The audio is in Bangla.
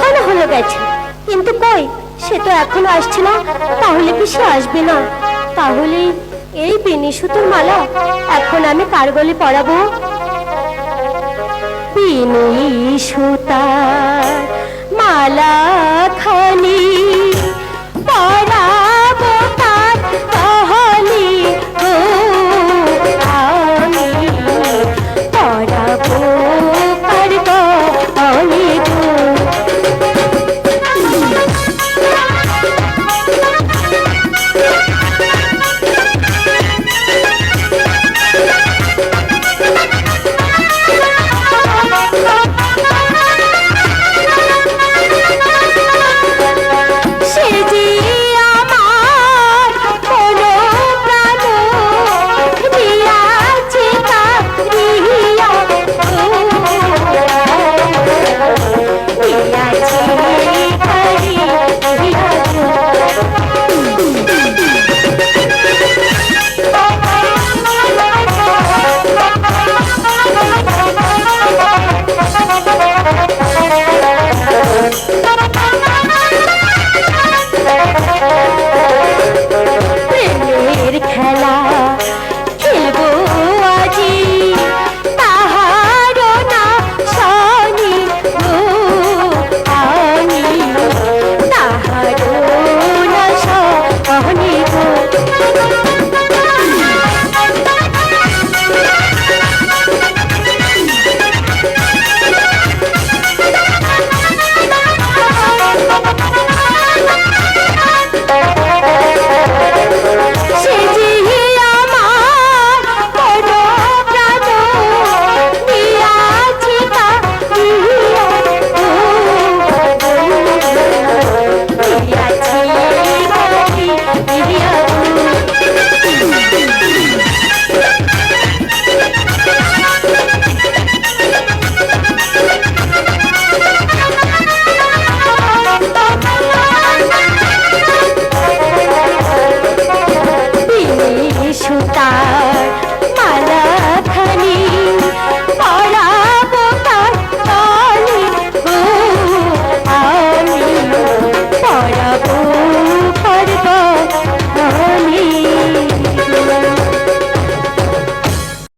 কতক্ষণ হলো গেছে। কিন্তু কই, সে তো এখনও আসছে না, তাহলে কি সে আসবে না। তাহলে এই বেনি সুতোর মালা এখন আমি কার গলে পরাবো? বেনি সুতার মালা